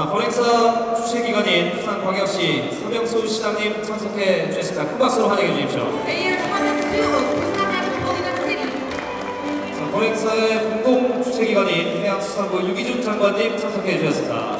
자, 거행사 주최기관인 부산광역시 서명수 시장님 참석해 주셨습니다. 큰 박수로 환영해 주십시오. 자, 거행사의 공동 주최기관인 해양수산부 유기준 장관님 참석해 주셨습니다.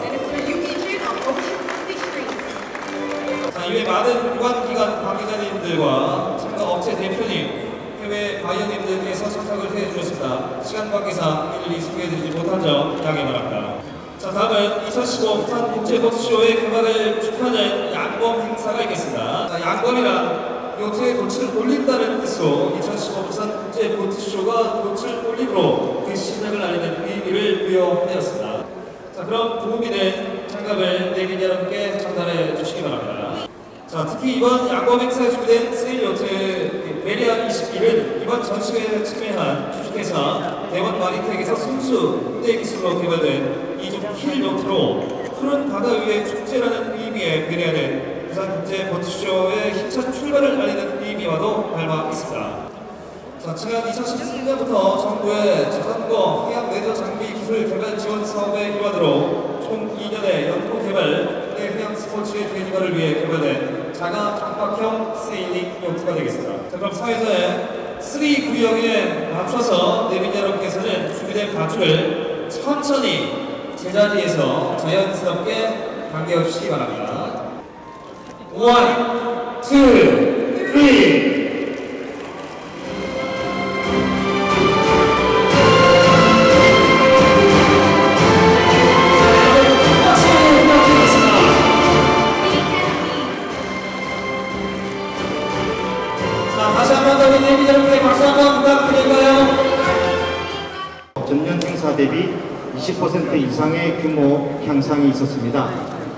자, 이외 많은 유관기관 관계자님들과 참가 업체 대표님, 해외 바이어님들께서 참석을 해 주셨습니다. 시간 관계상 일일이 소개해드리지 못한 점 양해 바랍니다. 자, 다음은 2015 부산 국제보트쇼의 개막을 축하하는 양검 행사가 있겠습니다. 자, 양검이란 요트의 돛을 올린다는 뜻으로 2015 부산 국제보트쇼가 돛을 올림으로 그 시작을 알리는 의미를 부여하였습니다. 자, 그럼 된 장갑을 내빈 여러분께 전달해 주시기 바랍니다. 자, 특히 이번 양검 행사에 준비된 세일 요트 메리아 21은 이번 전시회에 참여한 주식회사 대원 마리텍에서 순수 현대 기술로 개발된 이중 힐 요트로 푸른 바다 위의 축제라는 의미의 배려하는 부산 국제 보트쇼의 힘찬 출발을 알리는 의미와도 닮아 있습니다. 자, 지난 2013년부터 정부의 자전거 해양 레저 장비 기술 개발 지원 사업의 일환으로 총 2년의 연구 개발 내 해양 스포츠의 대기화를 위해 개발된 자가 장박형 세일링 요트가 되겠습니다. 자, 그럼 사회자의 3 구역에 맞춰서 내빈 여러분께서는 준비된 가축을 천천히 제자리에서 자연스럽게 당겨주시기 바랍니다. 1, 2, 3 내비 여러분께 박수 한번 부탁드릴까요? 전년 행사 대비 20% 이상의 규모 향상이 있었습니다.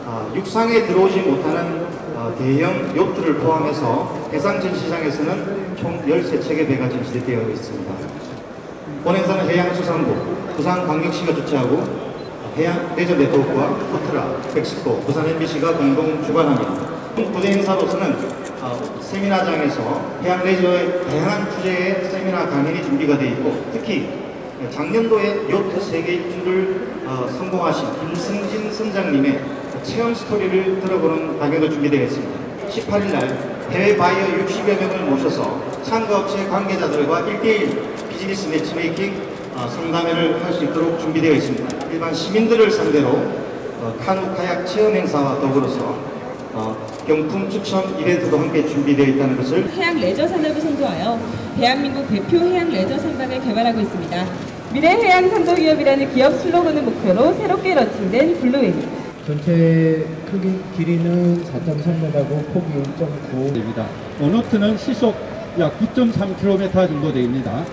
아, 육상에 들어오지 못하는 어, 대형 요트를 포함해서 해상 전시장에서는 총 13척의 배가 전시되어 있습니다. 본 행사는 해양수산부, 부산광역시가 주최하고 해양 레저 네트워크와 포트라, 멕시코, 부산 MBC가 공동 주관합니다. 부대 행사로서는 어, 세미나장에서 해양 레저의 다양한 주제의 세미나 강연이 준비가 되어 있고 특히 작년도에 요트 세계 일주를 어, 성공하신 김승진 선장님의 체험 스토리를 들어보는 강연도 준비되어 있습니다. 18일 날 해외 바이어 60여 명을 모셔서 참가업체 관계자들과 1대1 비즈니스 매치메이킹 어, 상담회를 할 수 있도록 준비되어 있습니다. 일반 시민들을 상대로 어, 카누 카약 체험 행사와 더불어서 어, 경품 추첨 이벤트도 함께 준비되어 있다는 것을 해양 레저 산업을 선도하여 대한민국 대표 해양 레저 상방을 개발하고 있습니다. 미래 해양 산도 기업이라는 기업 슬로건을 목표로 새롭게 런칭된 블루웨이. 전체 크기 길이는 4.3m고 폭이 1.9 됩니다. 원호트는 시속 약 9.3km 정도 됩니다.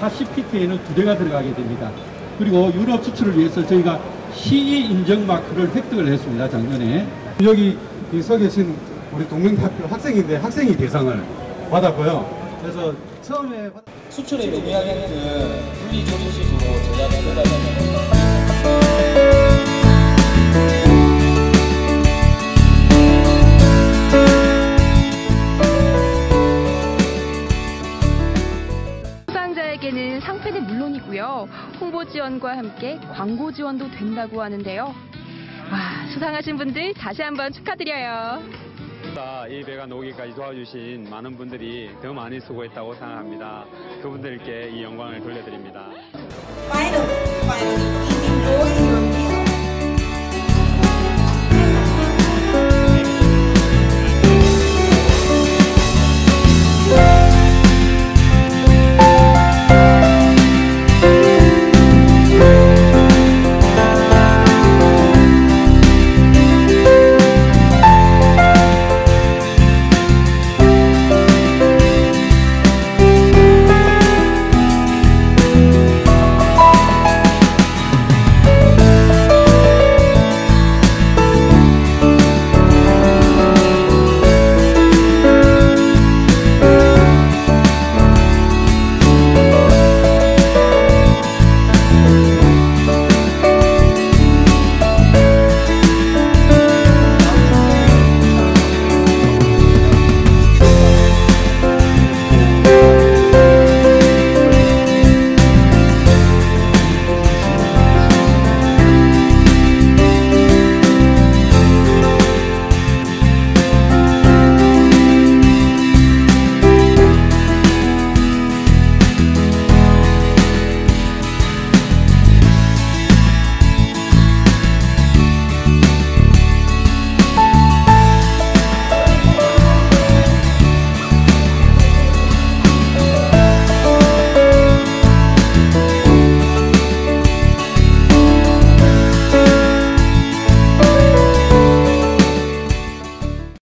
40pt에는 두 대가 들어가게 됩니다. 그리고 유럽 수출을 위해서 저희가 CE 인증 마크를 획득을 했습니다. 작년에. 여기 이서 계신 우리 동명대학교 학생인데 학생이 대상을 받았고요. 그래서 처음에 받- 수출의 매니아게는 분리 조리식으로 제작을 해달라는 수상자에게는 상패는 물론이고요. 홍보 지원과 함께 광고 지원도 된다고 하는데요. 와, 수상하신 분들 다시 한번 축하드려요. 이 배가 녹이까지 도와주신 많은 분들이 더 많이 수고했다고 생각합니다. 그분들께 이 영광을 돌려드립니다.